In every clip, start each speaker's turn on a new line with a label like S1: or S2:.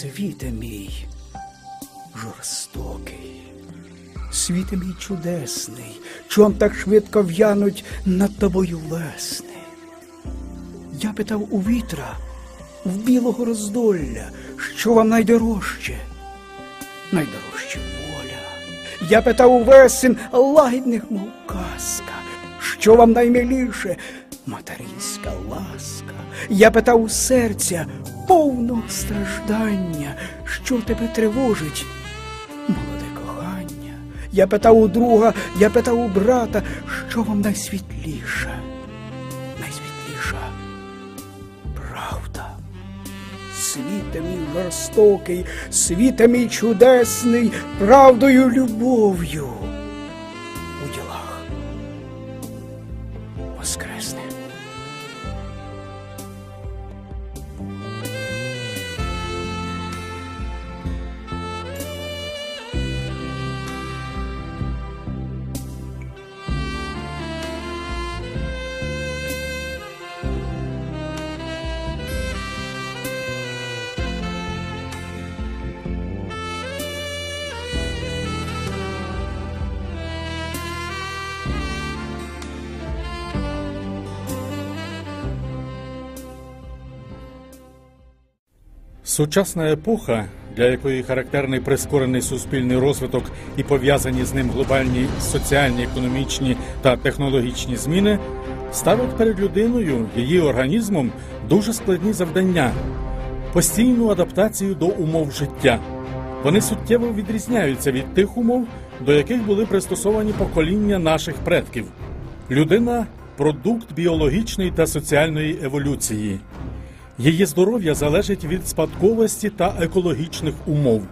S1: Світе мій жорстокий, світе мій чудесний, чом так швидко в'януть над тобою весни. Я питав у вітра, в білого роздолля, що вам найдорожче, найдорожче воля. Я питав у весен лагідних, мов казка, що вам наймиліше, материнська ласка. Я питав у серця повного страждання, що тебе тривожить, молоде кохання. Я питав у друга, я питав у брата, що вам найсвітліше, найсвітліша правда. Світе мій жорстокий, світе мій чудесний, правдою, любов'ю
S2: Сучасна епоха, для якої характерний прискорений суспільний розвиток і пов'язані з ним глобальні соціальні, економічні та технологічні зміни, ставить перед людиною, її організмом дуже складні завдання, постійну адаптацію до умов життя. Вони суттєво відрізняються від тих умов, до яких були пристосовані покоління наших предків. Людина продукт біологічної та соціальної еволюції. Її здоров'я залежить від спадковості та екологічних умов.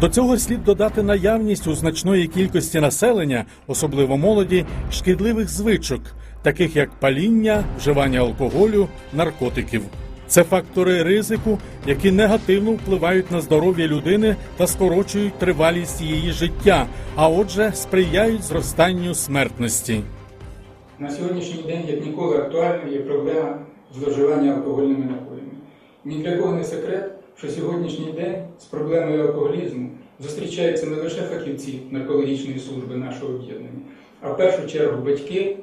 S2: До цього слід додати наявність у значної кількості населення, особливо молоді, шкідливих звичок, таких як паління, вживання алкоголю, наркотиків. Це фактори ризику, які негативно впливають на здоров'я людини та скорочують тривалість її життя, а отже, сприяють зростанню смертності.
S3: На сьогоднішній день, як ніколи, актуальною є проблема зловживання алкогольними напоями. Ні для кого не секрет, що сьогоднішній день з проблемою алкоголізму зустрічаються не лише фахівці наркологічної служби нашого об'єднання, а в першу чергу батьки,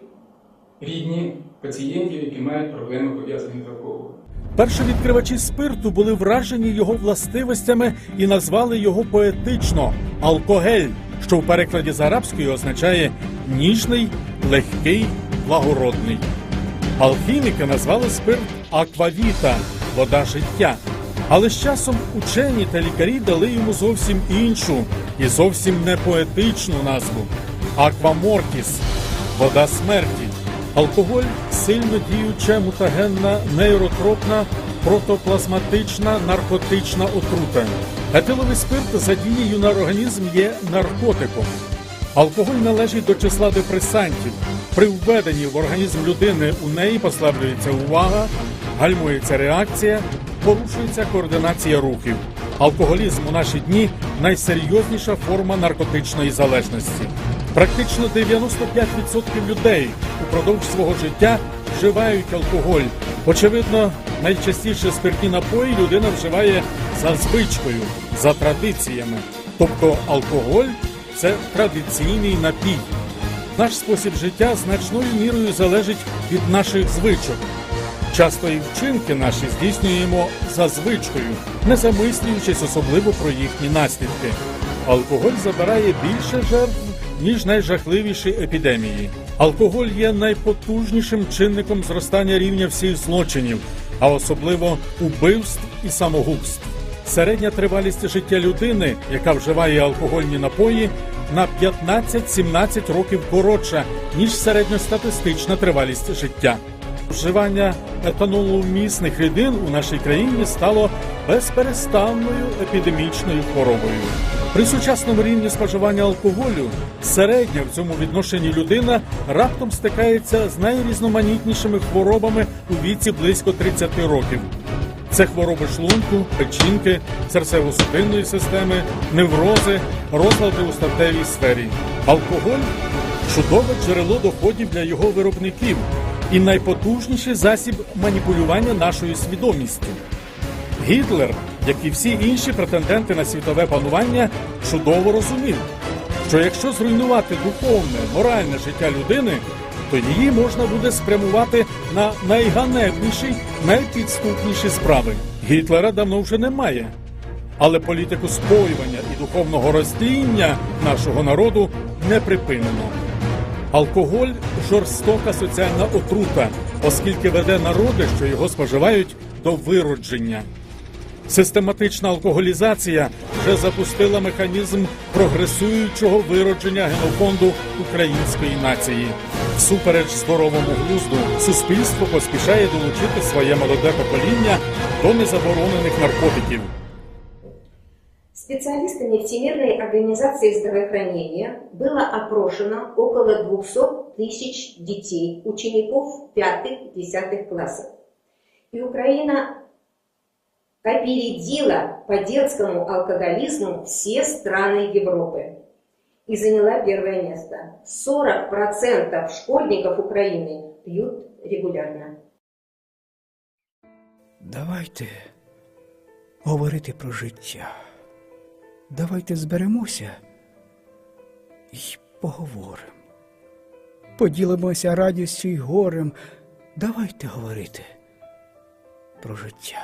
S3: рідні пацієнтів, які мають проблеми пов'язані з алкоголем.
S2: Першовідкривачі спирту були вражені його властивостями і назвали його поетично алкогель, що в перекладі з арабської означає ніжний, легкий, благородний. Алхіміки назвали спирт аквавіта вода життя. Але з часом учені та лікарі дали йому зовсім іншу і зовсім не поетичну назву аквамортіс вода смерті. Алкоголь сильно діюча мутагенна нейротропна протоплазматична наркотична отрута. Етиловий спирт за дією на організм є наркотиком. Алкоголь належить до числа депресантів. При введенні в організм людини у неї послаблюється увага, гальмується реакція, порушується координація рухів. Алкоголізм у наші дні найсерйозніша форма наркотичної залежності. Практично 95% людей упродовж свого життя вживають алкоголь. Очевидно, найчастіше спиртні напої людина вживає за звичкою, за традиціями. Тобто алкоголь це традиційний напій. Наш спосіб життя значною мірою залежить від наших звичок. Часто і вчинки наші здійснюємо за звичкою, не замислюючись особливо про їхні наслідки. Алкоголь забирає більше жертв, ніж найжахливіші епідемії. Алкоголь є найпотужнішим чинником зростання рівня всіх злочинів, а особливо убивств і самогубств. Середня тривалість життя людини, яка вживає алкогольні напої, на 15-17 років коротша, ніж середньостатистична тривалість життя. Вживання етаноломісних рідин у нашій країні стало безперестанною епідемічною хворобою. При сучасному рівні споживання алкоголю середня в цьому відношенні людина раптом стикається з найрізноманітнішими хворобами у віці близько 30 років. Це хвороби шлунку, печінки, серцево-судинної системи, неврози, розлади у статевій сфері. Алкоголь чудове джерело доходів для його виробників і найпотужніший засіб маніпулювання нашою свідомістю. Гітлер як і всі інші претенденти на світове панування, чудово розумів, що якщо зруйнувати духовне, моральне життя людини, то її можна буде спрямувати на найганебніші, найпідступніші справи. Гітлера давно вже немає. Але політику споювання і духовного розтління нашого народу не припинено. Алкоголь жорстока соціальна отрута, оскільки веде народи, що його споживають, до виродження. Систематична алкоголізація вже запустила механізм прогресуючого виродження генофонду української нації. Всупереч здоровому глузду, суспільство поспішає долучити своє молоде покоління до незаборонених наркотиків.
S4: Специалистами Всемирной организации здравоохранения было опрошено около 200 тысяч детей, учеников 5-10 классов. И Украина опередила по детскому алкоголизму все страны Европы и заняла первое место. 40% школьников Украины пьют регулярно.
S1: Давайте говорити про життя. Давайте зберемося і поговоримо. Поділимося радістю й горем. Давайте говорити про життя.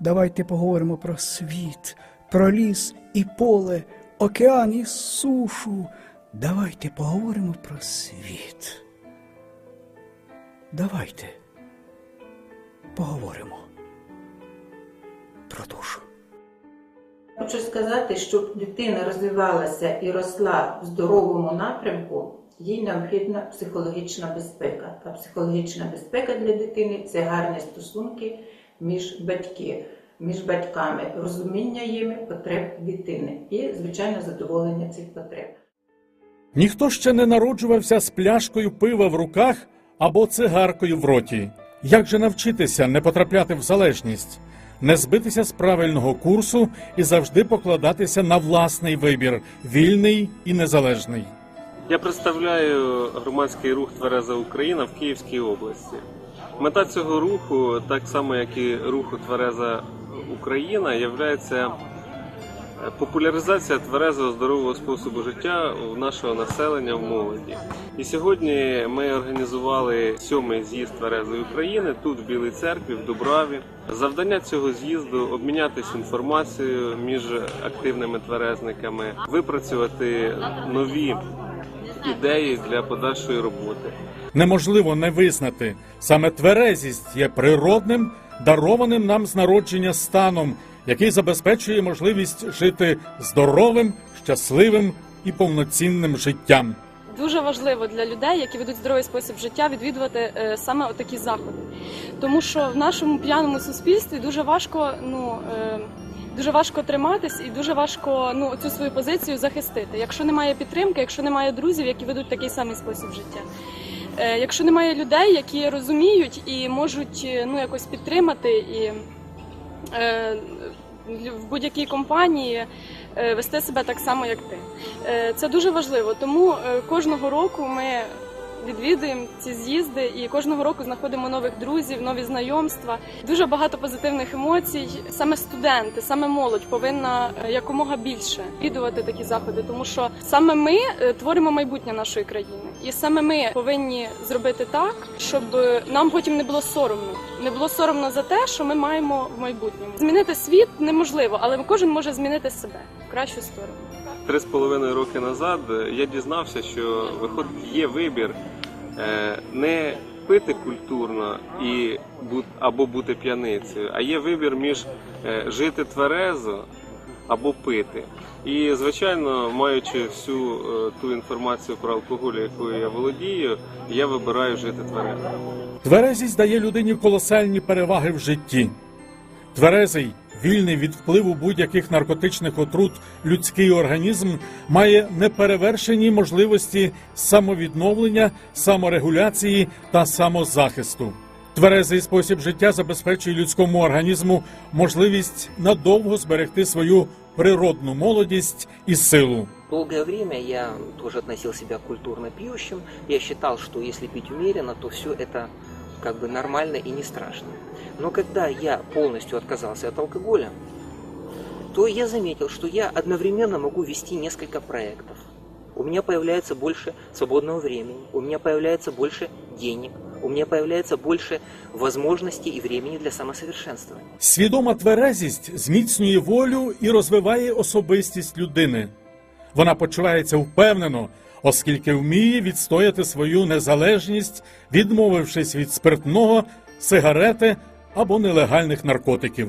S1: Давайте поговоримо про світ, про ліс і поле, океан і сушу. Давайте поговоримо про світ. Давайте поговоримо про душу.
S5: Хочу сказати, щоб дитина розвивалася і росла в здоровому напрямку, їй необхідна психологічна безпека. А психологічна безпека для дитини це гарні стосунки між батьки, між батьками, розуміння їми потреб дитини і, звичайно, задоволення цих потреб.
S2: Ніхто ще не народжувався з пляшкою пива в руках або цигаркою в роті. Як же навчитися не потрапляти в залежність, не збитися з правильного курсу і завжди покладатися на власний вибір, вільний і незалежний?
S6: Я представляю громадський рух Твереза Україна в Київській області. Мета цього руху, так само як і руху Твереза Україна, є популяризація тверезого здорового способу життя у нашого населення в молоді. І сьогодні ми організували сьомий з'їзд Тверезої України тут, в Білій церкві, в Дубраві. Завдання цього з'їзду обмінятися інформацією між активними тверезниками, випрацювати нові ідеї для подальшої роботи.
S2: Неможливо не визнати. Саме тверезість є природним, дарованим нам з народження станом, який забезпечує можливість жити здоровим, щасливим і повноцінним життям.
S7: Дуже важливо для людей, які ведуть здоровий спосіб життя, відвідувати е, саме такі заходи, тому що в нашому п'яному суспільстві дуже важко, ну е, дуже важко триматись і дуже важко ну цю свою позицію захистити. Якщо немає підтримки, якщо немає друзів, які ведуть такий самий спосіб життя. Е, Якщо немає людей, які розуміють і можуть е, ну якось підтримати і е, в будь-якій компанії вести себе так само, як ти. Це дуже важливо. Тому кожного року ми відвідуємо ці з'їзди і кожного року знаходимо нових друзів, нові знайомства. Дуже багато позитивних емоцій. Саме студенти, саме молодь повинна е, якомога більше відвідувати такі заходи, тому що саме ми е, творимо майбутнє нашої країни, і саме ми повинні зробити так, щоб е, нам потім не було соромно. Не було соромно за те, що ми маємо в майбутньому. Змінити світ неможливо, але кожен може змінити себе в кращу сторону.
S6: Три з половиною роки назад я дізнався, що виходить є вибір е, не пити культурно і або бути п'яницею, а є вибір між е, жити тверезо або пити. І звичайно, маючи всю е, ту інформацію про алкоголь, якою я володію, я вибираю жити тверезо.
S2: Тверезість дає людині колосальні переваги в житті. Тверезий, вільний від впливу будь-яких наркотичних отрут людський організм має неперевершені можливості самовідновлення, саморегуляції та самозахисту. Тверезий спосіб життя забезпечує людському організму можливість надовго зберегти свою природну молодість і силу.
S8: Долгое время я тоже относил себя культурно пьющим. Я считал, что если пить умеренно, то все это как бы нормально и не страшно. Но когда я полностью отказался от алкоголя, то я заметил, что я одновременно могу вести несколько проектов. У меня появляется больше свободного времени, у меня появляется больше денег, у меня появляется больше возможностей и времени для самосовершенствования.
S2: Свідома тверезість зміцнює волю і розвиває особистість людини. Вона почувається впевнено, оскільки вміє відстояти свою незалежність, відмовившись від спиртного, сигарети або нелегальних наркотиків.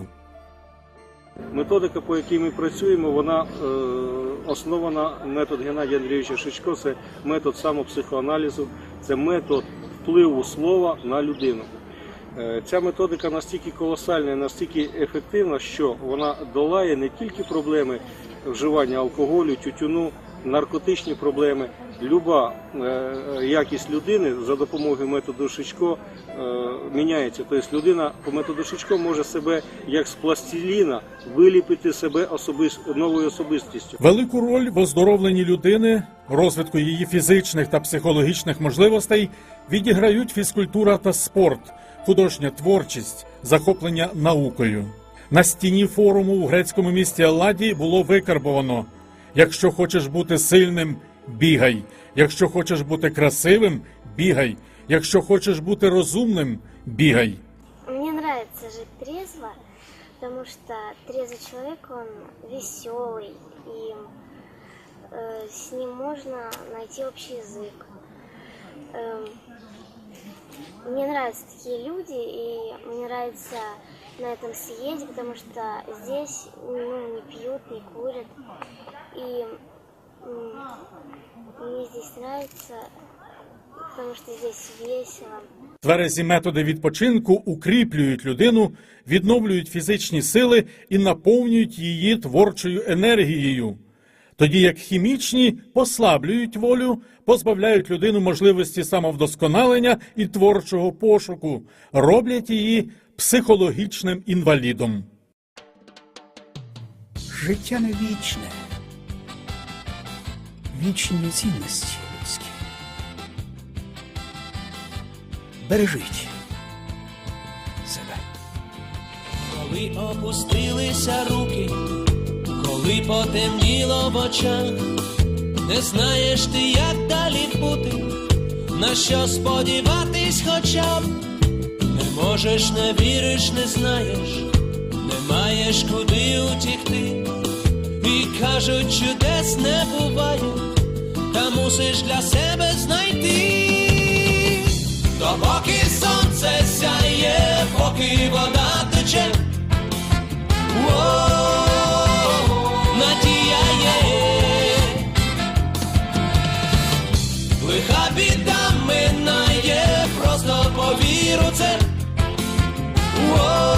S9: Методика, по якій ми працюємо, вона е, основана метод Геннадія Андрійовича Шичко, це метод самопсихоаналізу, це метод впливу слова на людину. Е, Ця методика настільки колосальна, і настільки ефективна, що вона долає не тільки проблеми вживання алкоголю, тютюну, наркотичні проблеми. Люба е, якість людини за допомогою методу Шичко е, міняється. Тобто людина по методу Шичко може себе як з пластиліна виліпити себе особис... новою особистістю.
S2: Велику роль в оздоровленні людини, розвитку її фізичних та психологічних можливостей відіграють фізкультура та спорт, художня творчість, захоплення наукою. На стіні форуму у грецькому місті Елладі було викарбовано: якщо хочеш бути сильним, бігай. Якщо хочеш бути красивим, бігай. Якщо хочеш бути розумним, бігай.
S10: Мне нравится жить трезво, потому что трезвый человек, он веселый, и э, с ним можно найти общий язык. Эм, мне нравятся такие люди, и мне нравится на этом съезде, потому что здесь ну, не пьют, не курят. Мне здесь нравится, потому что здесь весело.
S2: Тверезі методи відпочинку укріплюють людину, відновлюють фізичні сили і наповнюють її творчою енергією. Тоді як хімічні послаблюють волю, позбавляють людину можливості самовдосконалення і творчого пошуку, роблять її психологічним інвалідом.
S1: Життя не вічне. Вічні цінності людські. Бережіть себе.
S11: Коли опустилися руки, коли потемніло в очах, не знаєш ти, як далі бути, на що сподіватись хоча б, не можеш, не віриш, не знаєш, не маєш куди утікти, кажуть, чудес не буває, та мусиш для себе знайти. Допоки сонце сяє, поки вода тече, О, є. Лиха біда минає, просто повір це. О,